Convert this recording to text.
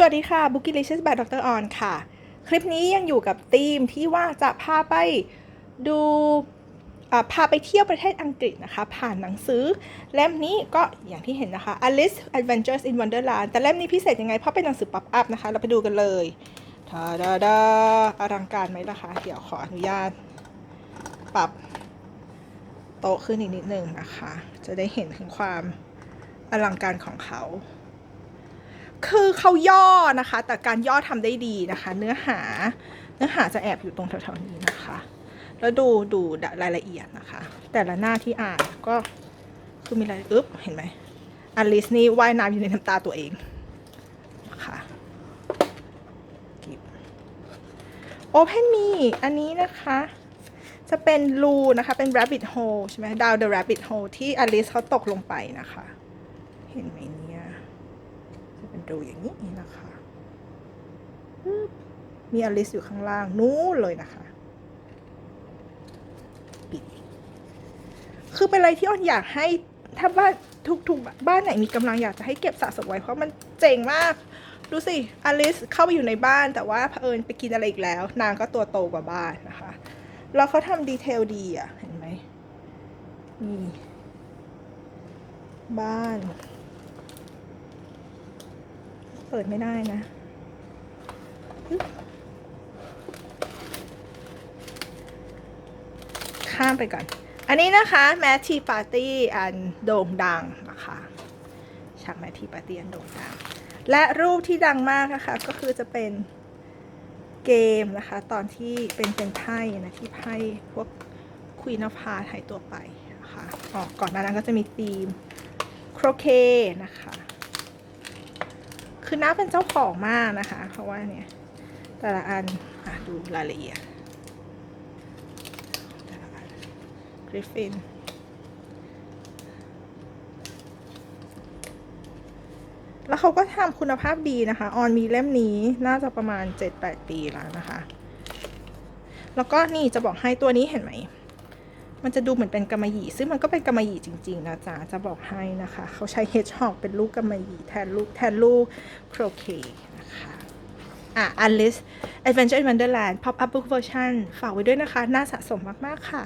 สวัสดีค่ะ b o o k i e l i c i o u s by Dr. On ค่ะ คลิปนี้ยังอยู่กับธีมที่ว่าจะพาไปดูอ่าพาไปเที่ยวประเทศอังกฤษนะคะ ผ่านหนังสือ เล่มนี้ก็อย่างที่เห็นนะคะ Alice Adventures in Wonderland แต่เล่มนี้พิเศษยังไง เพราะเป็นหนังสือป๊อปอัพนะคะ เราไปดูกันเลยทาดาดาอลังการไหมล่ะคะเดี๋ยวขออนุญาต ปรับโต๊ะขึ้นอีกนิดนึงนะคะ จะได้เห็นถึงความอลังการของเขา คือเขาย่อนะคะ แต่การย่อทำได้ดีนะคะ เนื้อหาเนื้อหาจะแอบอยู่ตรงแถวๆนี้นะคะ แล้วดูดูรายละเอียดนะคะ แต่ละหน้าที่อ่านก็คือมีอะไรอึ๊บเห็นไหมอลิสนี่ว่ายน้ำอยู่ในน้ำตาตัวเองนะคะโอเพนมีอันนี้นะคะ จะเป็นรูนะคะ เป็น rabbit hole ใช่ไหมดาว the rabbit hole ที่อลิสเขาตกลงไปนะคะ เห็นไหมเนี่ย จะเป็นรูอย่างนี้นะคะ มีอลิสอยู่ข้างล่างนู้นเลยนะคะ ปิด คือเป็นอะไรที่อ้นอยากให้ถ้าบ้านทุกๆบ้านไหนมีกำลังอยากจะให้เก็บสะสมไว้เพราะมันเจ๋งมาก ดูสิอลิสเข้าไปอยู่ในบ้านแต่ว่าเผอิญไปกินอะไรอีกแล้ว นางก็ตัวโตกว่าบ้านนะคะ แล้วเขาทำดีเทลดีอะ เห็นไหมนี่บ้าน เปิดไม่ได้นะข้ามไปก่อน อันนี้นะคะแมททีปาร์ตี้อันโด่งดังนะคะฉากแมททีปาร์ตี้อันโด่งดัง และรูปที่ดังมากนะคะก็คือจะเป็นเกมนะคะ ตอนที่เป็นเป็นไพ่นะที่ไพ่พวกคุยนพาหายตัวไปนะคะอ๋อก่อนหน้านั้นก็จะมีธีมโครเคนะคะ คือน้าเป็นเจ้าของมากนะคะ เพราะว่าเนี่ยแต่ละอันอะดูรายละเอียดแต่ละอันกริฟฟินแล้วเขาก็ทำคุณภาพดีนะคะ ออนมีเล่มนี้น่าจะประมาณ 7-8 ปีแล้วนะคะ แล้วก็นี่จะบอกให้ตัวนี้เห็นไหม มันจะดูเหมือนเป็นกำมะหยี่ซึ่งมันก็เป็นกำมะหยี่จริง ๆ นะจ๊ะ จะบอกให้นะคะ เขาใช้เฮดชอกเป็นลูกกำมะหยี่แทนลูกแทนลูกโครเคนะคะอะ Alice Adventure in Wonderland Pop Up Book Version ฝากไว้ด้วยนะคะ น่าสะสมมาก ๆ ค่ะ